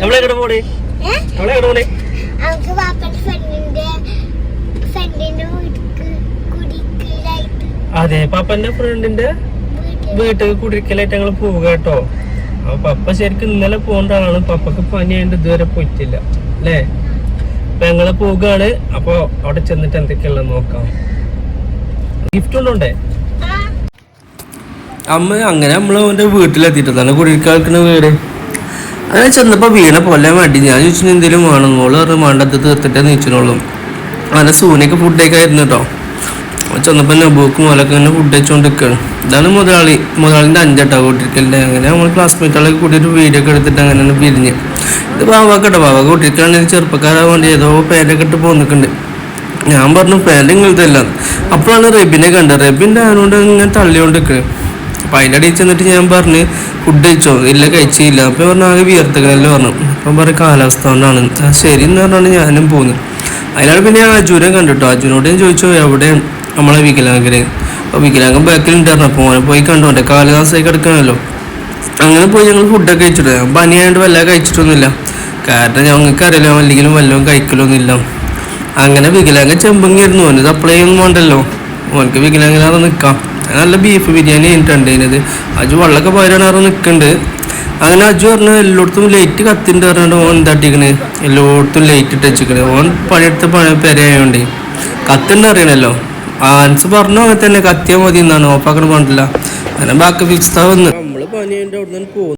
പോണേ? നമ്മളെങ്ങോട്ട് പോണേ? നമുക്ക് പാപ്പന്റെ ഫ്രണ്ടിന്റെ ഫ്രണ്ടിന്റെ കുടിക്കലായിട്ട്. അതെ പാപ്പന്റെ ഫ്രണ്ടിന്റെ വീട്ടിൽ. കുടിക്കലായിട്ട് ഞങ്ങൾ പോവുക കേട്ടോ. അപ്പൊ പപ്പ ശരിക്കും ഇന്നലെ പോകേണ്ട ആളാണ്. പപ്പക്ക് പനിയായിട്ട് ഇതുവരെ പോയിട്ടില്ല അല്ലേ? അപ്പൊ ഞങ്ങൾ പോവുകയാണ്. അപ്പൊ അവിടെ ചെന്നിട്ട് എന്തൊക്കെയുള്ള നോക്കാം. ഗിഫ്റ്റ് ഉണ്ടോണ്ടേ അമ്മ അങ്ങനെ നമ്മൾ അവന്റെ വീട്ടിലെത്തിയിട്ടാണ് കുടിക്കാൽക്കുന്ന വീട്. അങ്ങനെ ചെന്നപ്പോൾ വീണ പോലെ മടി. ഞാൻ ചോദിച്ചു എന്തെങ്കിലും വേണം? മോൾ പറഞ്ഞു വേണ്ടത് തീർത്തിട്ടേ നീച്ചിനോളും അങ്ങനെ സൂനയൊക്കെ ഫുഡ് കഴിക്കായിരുന്നു കേട്ടോ. ചെന്നപ്പോൾ നബൂക്ക് മോലൊക്കെ ഇങ്ങനെ ഫുഡ് കഴിച്ചുകൊണ്ടിരിക്കുകയാണ് ഇതാണ് മുതലാളി. മുതലാളിന്റെ അഞ്ചട്ടാ കൂട്ടിരിക്കലിന്റെ അങ്ങനെ നമ്മൾ ക്ലാസ്മേറ്റുകളൊക്കെ കൂട്ടിയിട്ട് വീഡിയോ ഒക്കെ എടുത്തിട്ട് അങ്ങനെ പിരിഞ്ഞ്. ഇത് ബാവാക്കട്ടോ ബാവ കൂട്ടിരിക്കുകയാണെങ്കിൽ ചെറുപ്പക്കാരാ വേണ്ടി ഏതോ പേരൊക്കെ ഇട്ട് പോന്നിട്ടുണ്ട്. ഞാൻ പറഞ്ഞു പാന്റ് ഇങ്ങനത്തെ അല്ല അപ്പോഴാണ് റെബിനെ കണ്ടത്. റെബിന്റെ ആരോണ്ട് ഇങ്ങനെ തള്ളിയോണ്ട് അപ്പം അതിന്റെ അടിയിൽ ചെന്നിട്ട് ഞാൻ പറഞ്ഞു ഫുഡ് കഴിച്ചോ? ഇല്ല കഴിച്ചില്ല. അപ്പം പറഞ്ഞു ആകെ വിയർത്തക്കനല്ലേ പറഞ്ഞു. അപ്പം പറയും കാലാവസ്ഥ കൊണ്ടാണ് ആ ശരി എന്ന് പറഞ്ഞാണ് ഞാനും പോകുന്നത് അതിനാണ് പിന്നെ ഞാൻ അജുനെ കണ്ടിട്ടോ? അജുനോട് ഞാൻ ചോദിച്ചു എവിടെ നമ്മളെ വികലാംഗര്? അപ്പോൾ വികലാംഗം ബാക്കിലുണ്ടായിരുന്നു അപ്പോൾ ഓനെ പോയി കണ്ടു? എന്റെ കാലദാസമായി കിടക്കണമല്ലോ അങ്ങനെ പോയി ഞങ്ങൾ ഫുഡൊക്കെ കഴിച്ചിട്ട് ഞാൻ പനിയായിട്ട് വല്ലാതെ കഴിച്ചിട്ടൊന്നുമില്ല. കാരണം ഞങ്ങൾക്ക് അറിയില്ല അല്ലെങ്കിലും വല്ലതും കഴിക്കലൊന്നുമില്ല. അങ്ങനെ വികലാംഗ ചെമ്പങ്ങിയിരുന്നു. ഓന് സപ്ലൈ ഒന്നും വേണ്ടല്ലോ. ഓനക്ക് വികലാംഗനാതെ നിൽക്കാം നല്ല ബീഫ് ബിരിയാണി കഴിഞ്ഞിട്ടുണ്ടത് അജു വെള്ളമൊക്കെ പോരാണ് നിൽക്കുന്നുണ്ട് അങ്ങനെ അജു പറഞ്ഞു എല്ലായിടത്തും ലൈറ്റ് കത്തിണ്ട് പറഞ്ഞിട്ട് ഓൻ എന്താട്ടിക്കണ് എല്ലായിടത്തും ലൈറ്റ് ഇട്ട് വെച്ചിക്കണ് ഓൻ പണിയെടുത്ത പണി പെരയായോണ്ട് കത്തുണ്ട് അറിയണല്ലോ. ആൻസ് പറഞ്ഞു അങ്ങനെ തന്നെ കത്തിയാൽ മതി എന്നാണ് ഓപ്പാക്കണ പറഞ്ഞില്ല അങ്ങനെ ബാക്കി ഫിക്സ് ആവുന്നു നമ്മൾ പനിയുണ്ട് അവിടെ നിന്ന്